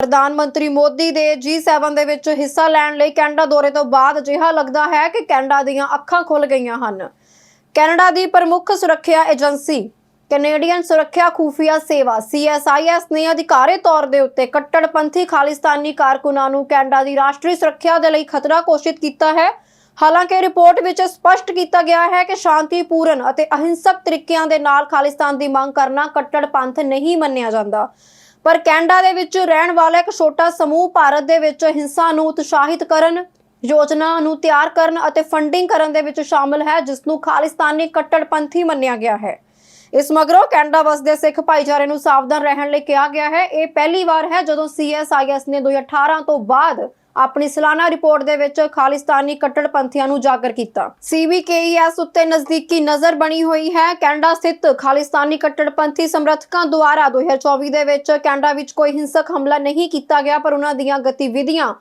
ਪ੍ਰਧਾਨ ਮੰਤਰੀ ਮੋਦੀ ਦੇ G7 ਦੇ ਵਿੱਚ ਹਿੱਸਾ ਲੈਣ ਲਈ ਕੈਨੇਡਾ ਦੌਰੇ ਤੋਂ ਬਾਅਦ ਅਜਿਹਾ ਲੱਗਦਾ ਹੈ ਕਿ ਕੈਨੇਡਾ ਦੀਆਂ ਅੱਖਾਂ ਖੁੱਲ ਗਈਆਂ ਹਨ। ਕੈਨੇਡਾ ਦੀ ਪ੍ਰਮੁੱਖ ਸੁਰੱਖਿਆ ਏਜੰਸੀ ਕੈਨੇਡੀਅਨ ਸੁਰੱਖਿਆ ਖੂਫੀਆ ਸੇਵਾ CSIS ਨੇ ਅਧਿਕਾਰੀ ਤੌਰ ਦੇ ਉੱਤੇ ਕੱਟੜਪੰਥੀ ਖਾਲਿਸਤਾਨੀ ਕਾਰਕੁਨਾਂ ਨੂੰ ਕੈਨੇਡਾ ਦੀ ਰਾਸ਼ਟਰੀ ਸੁਰੱਖਿਆ ਦੇ ਲਈ ਖਤਰਾ ਘੋਸ਼ਿਤ ਕੀਤਾ ਹੈ। ਹਾਲਾਂਕਿ ਰਿਪੋਰਟ ਵਿੱਚ ਸਪਸ਼ਟ ਕੀਤਾ ਗਿਆ ਹੈ ਕਿ ਸ਼ਾਂਤੀਪੂਰਨ ਅਤੇ ਅਹਿੰਸਕ ਤਰੀਕਿਆਂ ਦੇ ਨਾਲ ਖਾਲਿਸਤਾਨ ਦੀ ਮੰਗ ਕਰਨਾ ਕੱਟੜਪੰਥ ਨਹੀਂ ਮੰਨਿਆ ਜਾਂਦਾ। ਪਰ ਕੈਨੇਡਾ ਦੇ ਵਿੱਚ ਰਹਿਣ ਵਾਲਾ ਇੱਕ ਛੋਟਾ ਸਮੂਹ ਭਾਰਤ ਦੇ ਵਿੱਚ ਹਿੰਸਾ ਨੂੰ ਉਤਸ਼ਾਹਿਤ ਕਰਨ, ਯੋਜਨਾ ਨੂੰ ਤਿਆਰ ਕਰਨ ਅਤੇ ਫੰਡਿੰਗ ਕਰਨ ਦੇ ਵਿੱਚ ਸ਼ਾਮਲ ਹੈ ਜਿਸ ਨੂੰ ਖਾਲਿਸਤਾਨੀ ਕੱਟੜਪੰਥੀ ਮੰਨਿਆ ਗਿਆ ਹੈ। ਇਸ ਮਗਰੋਂ ਕੈਨੇਡਾ ਵਸਦੇ ਸਿੱਖ ਭਾਈਚਾਰੇ ਨੂੰ ਸਾਵਧਾਨ ਰਹਿਣ ਲਈ ਕਿਹਾ ਗਿਆ ਹੈ। ਇਹ ਪਹਿਲੀ ਵਾਰ ਹੈ ਜਦੋਂ CSIS ਨੇ 2018 ਤੋਂ ਬਾਅਦ ਆਪਣੀ ਸਾਲਾਨਾ ਰਿਪੋਰਟ ਦੇ ਵਿੱਚ ਖਾਲਿਸਤਾਨੀ ਕੱਟੜਪੰਥੀਆਂ ਨੂੰ ਜਾਗਰ ਕੀਤਾ। CBKES ਉੱਤੇ ਨਜ਼ਦੀਕੀ ਨਜ਼ਰ ਬਣੀ ਹੋਈ ਹੈ। ਕੈਨੇਡਾ ਸਥਿਤ ਖਾਲਿਸਤਾਨੀ ਕੱਟੜਪੰਥੀ ਸਮਰਥਕਾਂ ਦੁਆਰਾ 2024 ਦੇ ਵਿੱਚ ਕੈਨੇਡਾ ਵਿੱਚ ਕੋਈ ਹਿੰਸਕ ਹਮਲਾ ਨਹੀਂ ਕੀਤਾ ਗਿਆ, ਪਰ ਉਹਨਾਂ ਦੀਆਂ ਗਤੀਵਿਧੀਆਂ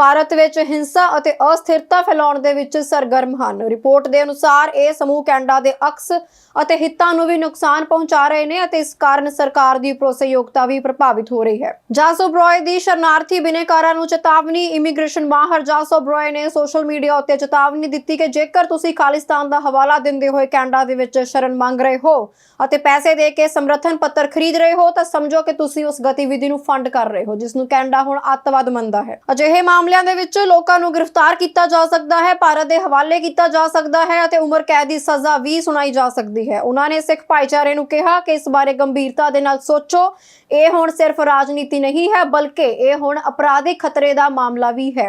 ਭਾਰਤ ਵਿੱਚ ਹਿੰਸਾ ਅਤੇ ਅਸਥਿਰਤਾ ਫੈਲਾਉਣ ਦੇ ਵਿੱਚ ਸਰਗਰਮ ਹਨ। ਰਿਪੋਰਟ ਦੇ ਅਨੁਸਾਰ ਇਹ ਸਮੂਹ ਕੈਨੇਡਾ ਦੇ ਅਕਸ ਅਤੇ ਹਿੱਤਾਂ ਨੂੰ ਵੀ ਨੁਕਸਾਨ ਪਹੁੰਚਾ ਰਹੇ ਨੇ ਅਤੇ ਇਸ ਕਾਰਨ ਸਰਕਾਰ ਦੀ ਭਰੋਸੇਯੋਗਤਾ ਵੀ ਪ੍ਰਭਾਵਿਤ ਹੋ ਰਹੀ ਹੈ। ਜਾਸੋ ਬਰੋਏ ਦੀ ਸ਼ਰਨਾਰਥੀ ਬਿਨੇਕਾਰਾਂ ਨੂੰ ਚੇਤਾਵਨੀ, ਇਮੀਗ੍ਰੇਸ਼ਨ ਮਾਹਰ ਜਾਸੋ ਬਰੋਏ ਨੇ ਸੋਸ਼ਲ ਮੀਡੀਆ ਉੱਤੇ ਚੇਤਾਵਨੀ ਦਿੱਤੀ ਕਿ ਜੇਕਰ ਤੁਸੀਂ ਖਾਲਿਸਤਾਨ ਦਾ ਹਵਾਲਾ ਦਿੰਦੇ ਹੋਏ ਕੈਨੇਡਾ ਦੇ ਵਿੱਚ ਸ਼ਰਨ ਮੰਗ ਰਹੇ ਹੋ ਅਤੇ ਪੈਸੇ ਦੇ ਕੇ ਸਮਰਥਨ ਪੱਤਰ ਖਰੀਦ ਰਹੇ ਹੋ ਤਾਂ ਸਮਝੋ ਕਿ ਤੁਸੀਂ ਉਸ ਗਤੀਵਿਧੀ ਨੂੰ ਫੰਡ ਕਰ ਰਹੇ ਹੋ, ਜਿਸ ਨੂੰ ਕੈਨੇਡਾ ਹੁਣ ਅੱਤਵਾਦ ਮੰਨਦਾ ਹੈ। ਅਜਿਹੇ ਮਾਮਲੇ ਮਾਮਲਿਆਂ ਦੇ ਵਿੱਚ ਲੋਕਾਂ ਨੂੰ ਗ੍ਰਿਫਤਾਰ ਕੀਤਾ ਜਾ ਸਕਦਾ ਹੈ, ਭਾਰਤ ਦੇ ਹਵਾਲੇ ਕੀਤਾ ਜਾ ਸਕਦਾ ਹੈ ਅਤੇ ਉਮਰ ਕੈਦ ਦੀ ਸਜ਼ਾ ਵੀ ਸੁਣਾਈ ਜਾ ਸਕਦੀ ਹੈ। ਉਹਨਾਂ ਨੇ ਸਿੱਖ ਭਾਈਚਾਰੇ ਨੂੰ ਕਿਹਾ ਕਿ ਇਸ ਬਾਰੇ ਗੰਭੀਰਤਾ ਦੇ ਨਾਲ ਸੋਚੋ। ਇਹ ਹੁਣ ਸਿਰਫ ਰਾਜਨੀਤੀ ਨਹੀਂ ਹੈ, ਬਲਕਿ ਇਹ ਹੁਣ ਅਪਰਾਧਿਕ ਖਤਰੇ ਦਾ ਮਾਮਲਾ ਵੀ ਹੈ।